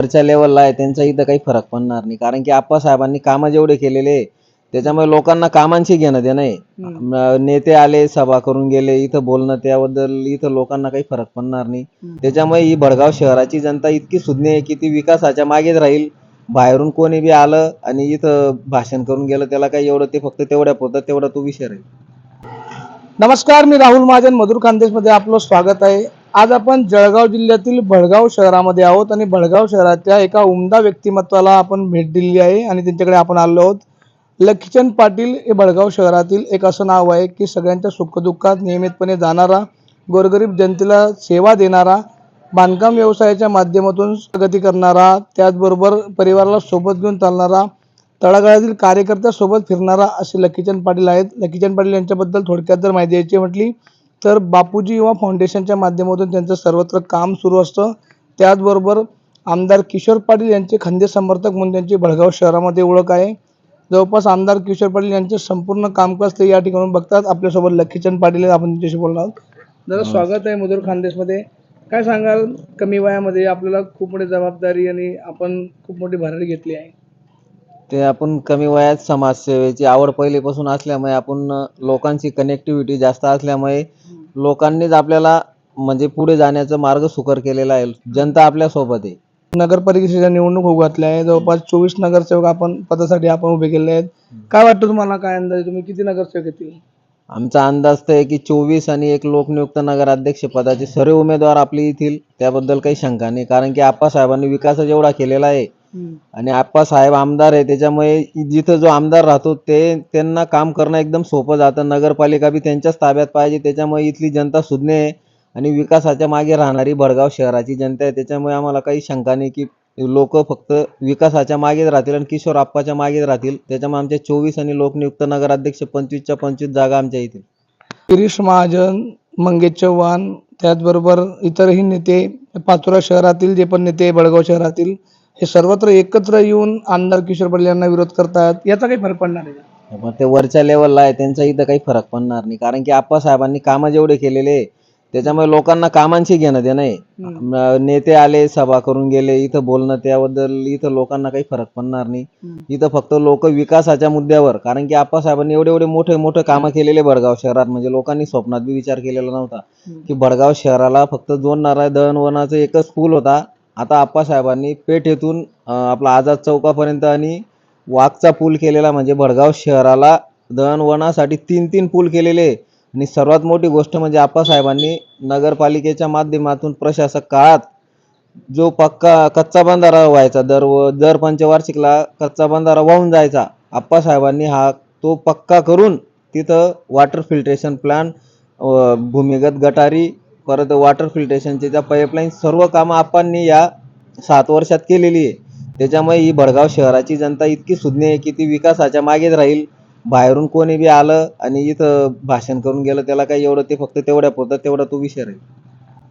वरच्या लेवलला आहे त्यांचा इथं काही फरक पडणार नाही. कारण की आप्पासाहेबांनी कामं जेवढे केलेले आहे, त्याच्यामुळे लोकांना कामांशी घेणं देणं आहे. म- नेते आले सभा करून गेले इथं बोलणं त्याबद्दल इथं लोकांना काही फरक पडणार नाही. त्याच्यामुळे ही भडगाव शहराची जनता इतकी सुज्ञ आहे की ती विकासाच्या मागेच राहील. बाहेरून कोणी बी आलं आणि इथं भाषण करून गेलं त्याला काही एवढं ते फक्त तेवढ्या पुरतं तेवढा तो विषय राहील. नमस्कार मी राहुल महाजन मधुर खानदेशमध्ये आपलं स्वागत आहे. आज आपण जळगाव जिल्ह्यातील भडगाव शहरामध्ये आहोत आणि भडगाव शहराच्या एका उमदा व्यक्तिमत्वाला आपण भेट दिली आहे आणि त्यांच्याकडे आपण आलो आहोत. लखीचंद पाटील हे भडगाव शहरातील एक असं नाव आहे की सगळ्यांच्या सुखदुःखात नियमितपणे जाणारा गोरगरीब जनतेला सेवा देणारा बांधकाम व्यवसायाच्या माध्यमातून प्रगती करणारा त्याचबरोबर परिवाराला सोबत घेऊन चालणारा तळागाळातील कार्यकर्त्यासोबत फिरणारा असे लखीचंद पाटील आहेत. लखीचंद पाटील यांच्याबद्दल थोडक्यात जर माहिती द्यायची म्हटली तर बापूजी युवा फाउंडेशनच्या माध्यमातून त्यांचं सर्वत्र काम सुरू असतं. त्याचबरोबर आमदार किशोर पाटील यांचे खंदे समर्थक म्हणून त्यांची भडगाव शहरामध्ये ओळख आहे. जवळपास आमदार किशोर पाटील यांचे संपूर्ण कामकाज ते या ठिकाणून बघतात. आपल्यासोबत लकीचंद पाटील आहेत. आपण त्यांच्याशी बोलणार आहोत. दादा स्वागत आहे मधुर खानदेशमध्ये. काय सांगाल? कमी वयामध्ये आपल्याला खूप मोठी जबाबदारी आणि आपण खूप मोठी भरारी घेतली आहे. ते आपण कमी वयात समाजसेवेची आवड पहिलेपासून असल्यामुळे आपण लोकांची कनेक्टिव्हिटी जास्त असल्यामुळे लोकांनीच आपल्याला म्हणजे पुढे जाण्याचा मार्ग सुकर केलेला आहे. जनता आपल्यासोबत आहे. नगरपालिकेच्या निवडणूक होऊ घातल्या आहे जवळपास चोवीस नगरसेवक आपण पदासाठी आपण उभे केले आहेत. काय वाटतं तुम्हाला? काय अंदाजे तुम्ही किती नगरसेवक येतील? आमचा अंदाज तर आहे की चोवीस आणि एक लोकनियुक्त नगराध्यक्ष पदाचे सर्व उमेदवार आपले येथील त्याबद्दल काही शंका नाही. कारण की आप्पासाहेबांनी विकास एवढा केलेला आहे आणि आप्पासाहेब आमदार आहे त्याच्यामुळे जिथं जो आमदार राहतो ते त्यांना काम करणं एकदम सोपं जातं. नगरपालिका बी त्यांच्याच ताब्यात पाहिजे त्याच्यामुळे इथली जनता सुज्ञ आहे आणि विकासाच्या मागे राहणारी भडगाव शहराची जनता आहे. त्याच्यामुळे आम्हाला काही शंका नाही की लोक फक्त विकासाच्या मागेच राहतील आणि किशोर आप्पाच्या मागेच राहतील. त्याच्यामुळे आमच्या चोवीस आणि लोकनियुक्त नगराध्यक्ष पंचवीसच्या पंचवीस जागा आमच्या येतील गिरीश महाजन मंगेश चव्हाण त्याचबरोबर इतरही नेते पाचोरा शहरातील जे पण नेते बळगाव शहरातील हे सर्वत्र एकत्र येऊन आमदार किशोर पाटील यांना विरोध करतात याचा काही फरक पडणार आहे का? पण ते वरच्या लेवलला आहे त्यांचा इथं काही फरक पडणार नाही कारण की आप्पासाहेबांनी कामं जेवढे केलेले त्याच्यामुळे लोकांना कामांशी घेणं देणं आहे हम्म. म- नेते आले सभा करून गेले इथं बोलणं त्याबद्दल इथं लोकांना काही फरक पडणार नाही हम्म. इथं फक्त लोक विकासाच्या मुद्द्यावर कारण की आप्पासाहेबांनी एवढे एवढे मोठे मोठे कामं केलेले भडगाव शहरात म्हणजे लोकांनी स्वप्नात बी विचार केलेला नव्हता हम्म. की भडगाव शहराला फक्त जोडणारा दळणवळणाचं एकच पूल होता आता आप्पासाहेबांनी पेठेतून आपला आझाद चौकापर्यंत आणि वाघचा पूल केलेला म्हणजे भडगाव शहराला दळणवळणासाठी तीन तीन पूल केलेले. आणि सर्वात मोठी गोष्ट म्हणजे आप्पासाहेबांनी नगरपालिकेच्या माध्यमातून प्रशासक काळात जो पक्का कच्चा बंधारा व्हायचा दर व- दर पंचवार्षिकला कच्चा बंधारा वाहून जायचा आप्पासाहेबांनी हा तो पक्का करून तिथं वॉटर फिल्ट्रेशन प्लॅन भूमिगत गटारी परत वॉटर फिल्ट्रेशनचे त्या पाईपलाईन सर्व कामं आप्पांनी या सात वर्षात केलेली आहे. त्याच्यामुळे ही भडगाव शहराची जनता इतकी सुज्ञ आहे की ती विकासाच्या मागेच राहील. बाहेरून कोणी बी आलं आणि इथं भाषण करून गेलं त्याला काही एवढं ते फक्त तेवढ्या पुरतं तेवढा तो विषय राहील.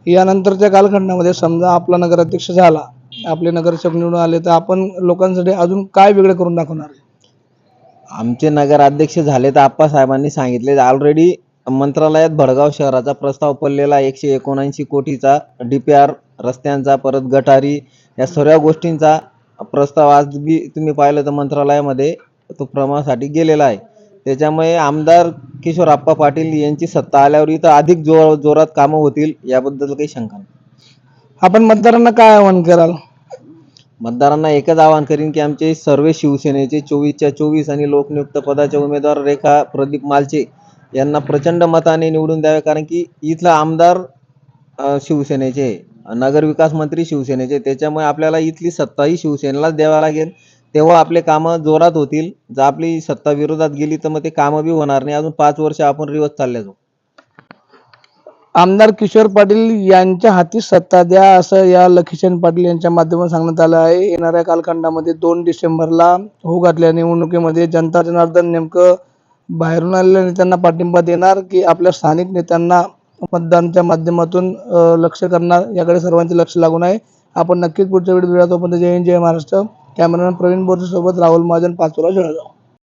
यानंतरच्या कालखंडामध्ये समजा आपला नगराध्यक्ष झाला आपले नगरसेवक निवडून आले तर आपण लोकांसाठी अजून काय वेगळं करून दाखवणार आमचे नगराध्यक्ष झाले तर आप्पासाहेबांनी सांगितले ऑलरेडी मंत्रालयात भडगाव शहराचा प्रस्ताव पडलेला एकशे एकोणऐंशी कोटीचा डी पी आर रस्त्यांचा परत गटारी या सर्व गोष्टींचा प्रस्ताव आज बी तुम्ही पाहिलं तर मंत्रालयामध्ये तो प्रमाणासाठी गेलेला आहे. त्याच्यामुळे आमदार किशोर आप्पा पाटील यांची सत्ता आल्यावर इथं अधिक जोर जोरात कामं होतील याबद्दल काही शंका नाही. आपण मतदारांना काय आवाहन कराल? मतदारांना एकच आवाहन करीन की आमचे सर्व शिवसेनेचे चोवीसच्या चोवीस आणि लोकनियुक्त पदाचे उमेदवार रेखा प्रदीप मालचे यांना प्रचंड मताने निवडून द्यावे कारण की इथला आमदार शिवसेनेचे नगरविकास मंत्री शिवसेनेचे त्याच्यामुळे आपल्याला इथली सत्ताही शिवसेनेलाच द्यावा लागेल. तेव्हा आपले कामं जोरात होतील. जर आपली सत्ता विरोधात गेली तर मग ते कामं बी होणार नाही. अजून पाच वर्ष आपण रिवस चालले जाऊ. आमदार किशोर पाटील यांच्या हाती सत्ता द्या असं या लखीचंद पाटील यांच्या माध्यमातून सांगण्यात आलं आहे. येणाऱ्या कालखंडामध्ये दोन डिसेंबरला होऊ घातल्या निवडणुकीमध्ये जनता जनार्दन नेमकं बाहेरून आलेल्या नेत्यांना पाठिंबा देणार की आपल्या स्थानिक नेत्यांना मतदानच्या माध्यमातून लक्ष करणार? याकडे सर्वांचे लक्ष लागून आहे. आपण नक्कीच पुढच्या वेळी व्हिडिओ तोपर्यंत जय हिंद जय महाराष्ट्र. कॅमेरामॅन प्रवीण बोरसे राहुल महाजन पाचोरा जळगाव.